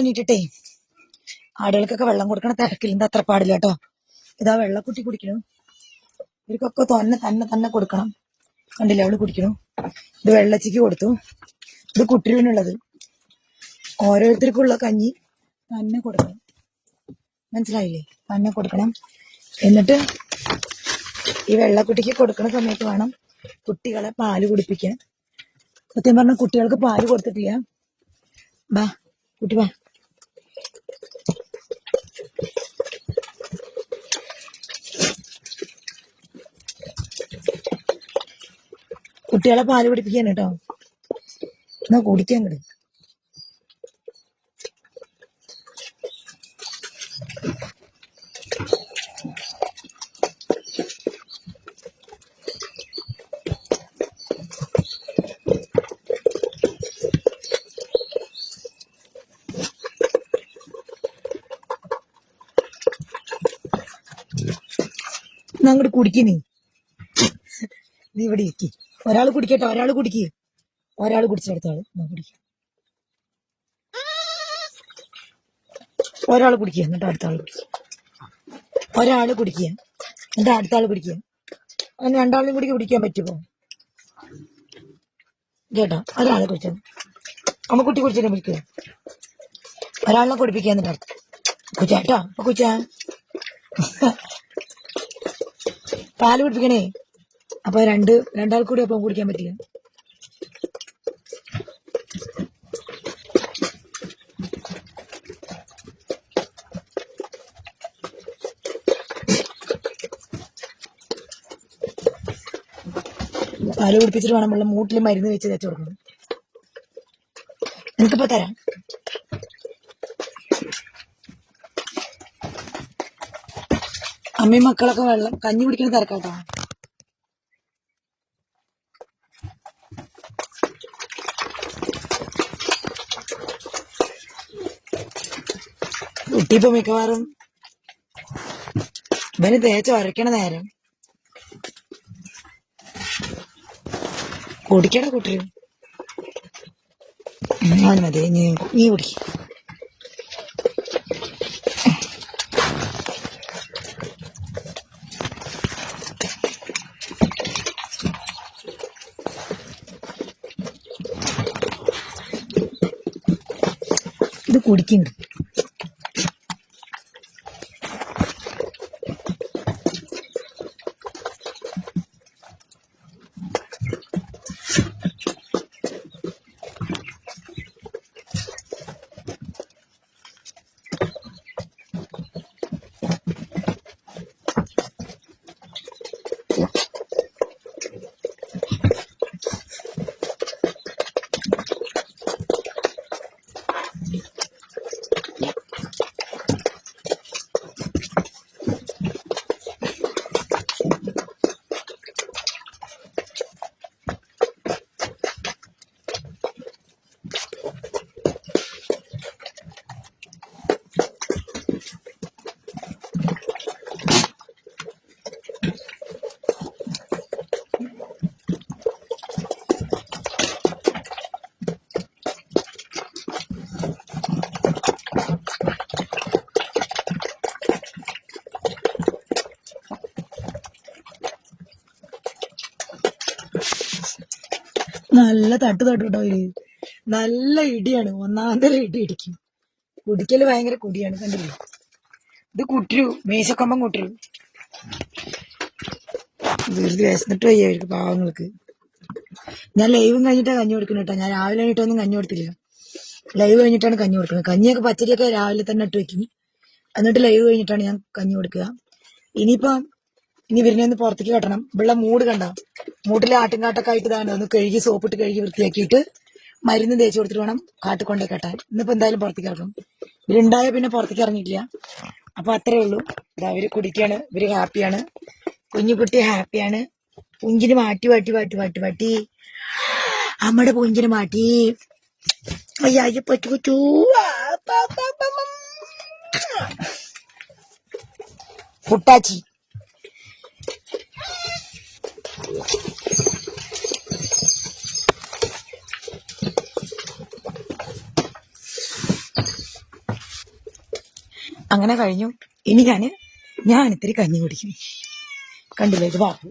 എണീറ്റിട്ടേ ആടുകൾക്കൊക്കെ വെള്ളം കൊടുക്കണ തിരക്കിലിന്റെ അത്ര പാടില്ല കേട്ടോ. ഇതാ വെള്ളക്കുട്ടി കുടിക്കണു. ഇവർക്കൊക്കെ തന്നെ തന്നെ തന്നെ കൊടുക്കണം. കണ്ടില്ല അവൾ കുടിക്കണു. ഇത് വെള്ളച്ചിക്ക് കൊടുത്തു. ഇത് കുട്ടികളുള്ളത് ഓരോരുത്തർക്കുള്ള കഞ്ഞി തന്നെ കൊടുക്കണം. മനസ്സിലായില്ലേ? തന്നെ കൊടുക്കണം. എന്നിട്ട് ഈ വെള്ളക്കുട്ടിക്ക് കൊടുക്കുന്ന സമയത്ത് വേണം കുട്ടികളെ പാൽ കുടിപ്പിക്കാൻ. സത്യം പറഞ്ഞാൽ കുട്ടികൾക്ക് പാൽ കൊടുത്തിട്ടില്ല. ബാ കുട്ടി ബാ കുട്ടികളെ പാൽ പിടിപ്പിക്കാൻ കേട്ടോ എന്നാ കുടിക്കാൻ എന്നാ അങ്ങോട്ട് കുടിക്കുന്നേ നീ ഇവിടെ ഇരിക്കി. ഒരാൾ കുടിക്കട്ടെ ഒരാൾ കുടിക്ക്. ഒരാൾ കുടിച്ചെടുത്താൾ. എന്നാ കുടിക്ക. ഒരാൾ കുടിക്കുക എന്നിട്ട് അടുത്ത ആൾ കുടിക്കുക ഒരാൾ കുടിക്കുക എന്നിട്ട് അടുത്ത ആൾ കുടിക്കുക അങ്ങനെ രണ്ടാളും കൂടി കുടിക്കാൻ പറ്റുമോ? കേട്ടോ? ഒരാളെ കുടിച്ചത് അമ്മ കുട്ടി കുടിച്ചിട്ട് വിളിക്കുക ഒരാളിനെ കുടിപ്പിക്കുക എന്നിട്ട് അടുത്ത്. കുച്ചാട്ടോ കുച്ചാ. പാൽ കുടിപ്പിക്കണേ. അപ്പൊ രണ്ട് രണ്ടാൾ കൂടി അപ്പം കുടിക്കാൻ പറ്റില്ല? പാൽ കുടിപ്പിച്ചിട്ട് വേണം വെള്ളം മൂട്ടിൽ മരുന്ന് വെച്ച് തേച്ച് കൊടുക്കണം. എനിക്കിപ്പോ തരാം. അമ്മയും മക്കളൊക്കെ വെള്ളം കഞ്ഞി കുടിക്കണ തിരക്കാട്ടോ. കുട്ടിയിപ്പോ മിക്കവാറും ഇവന് തേച്ച് വരയ്ക്കണ നേരം. കുടിക്കട കുട്ടി മതി നീ നീ കുടിക്ക ഇത് കുടിക്കുന്നുണ്ട് നല്ല തട്ട് തട്ട് കേട്ടോ അവർ നല്ല ഇടിയാണ്. ഒന്നാന്തര ഇടി ഇടിക്കും. കുടിക്കൽ ഭയങ്കര കുടിയാണ് കണ്ടില്ലേ? ഇത് കുട്ടിരു മേശക്കൊമ്പം കുട്ടിരു. വെറുതെ വിശന്നിട്ട് വയ്യ അവർക്ക് പാവങ്ങൾക്ക്. ഞാൻ ലൈവും കഴിഞ്ഞിട്ടാണ് കഞ്ഞി കൊടുക്കുന്നത് കേട്ടോ. ഞാൻ രാവിലെ കഴിഞ്ഞിട്ടൊന്നും കഞ്ഞി കൊടുത്തില്ല. ലൈവ് കഴിഞ്ഞിട്ടാണ് കഞ്ഞി കൊടുക്കുന്നത്. കഞ്ഞിയൊക്കെ പച്ചരിയൊക്കെ രാവിലെ തന്നെ ഇട്ട് വെക്കും. എന്നിട്ട് ലൈവ് കഴിഞ്ഞിട്ടാണ് ഞാൻ കഞ്ഞി കൊടുക്കുക. ഇനിയിപ്പം ഇനി ഇവരിനെ ഒന്ന് പുറത്തേക്ക് കെട്ടണം. ഇവിടെ മൂട് കണ്ട? മൂട്ടിലെ ആട്ടിൻകാട്ടൊക്കെ ആയിട്ട് ഇതാണ് ഒന്ന് കഴുകി സോപ്പിട്ട് കഴുകി വൃത്തിയാക്കിയിട്ട് മരുന്ന് തേച്ച് കൊടുത്തിട്ട് വേണം കാട്ടിക്കൊണ്ടേ കെട്ടാൻ. ഇന്നിപ്പോ എന്തായാലും പുറത്തേക്ക് ഇറങ്ങും. ഇവരുണ്ടായ പിന്നെ പുറത്തേക്ക് ഇറങ്ങിയിട്ടില്ല. അപ്പൊ അത്രേ ഉള്ളൂ. അവർ കുടിക്കാണ്. ഇവർ ഹാപ്പിയാണ്. കുഞ്ഞുകുട്ടി ഹാപ്പിയാണ്. പുഞ്ചിന് മാറ്റി മാറ്റി മാറ്റി മാറ്റി മാറ്റി. അമ്മയുടെ പുഞ്ചിന് മാറ്റി. അയ്യാ പറ്റു പറ്റൂ. അങ്ങനെ കഴിഞ്ഞു. ഇനി ഞാൻ ഞാൻ ഇത്തിരി കഞ്ഞി കുടിക്കും. കണ്ടില്ലേ ഇത് ബാപ്പു